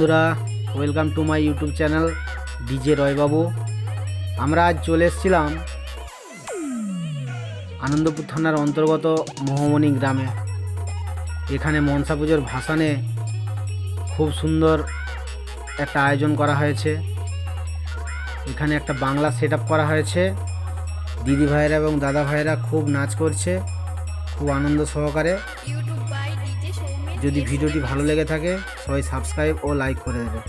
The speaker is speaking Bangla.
Welcome to my YouTube channel DJ Roybabu. আমরা আজ চলে এসেছিলাম আনন্দপুর থানার অন্তর্গত মোহমণি গ্রামে। এখানে মনসা পুজোর ভাসানে খুব সুন্দর একটা আয়োজন করা হয়েছে। এখানে একটা বাংলা সেট করা হয়েছে। দিদি ভাইয়েরা এবং দাদা ভাইয়েরা খুব নাচ করছে, খুব আনন্দ সহকারে। যদি ভিডিওটি ভালো লেগে থাকে সবাই সাবস্ক্রাইব ও লাইক করে দেবে।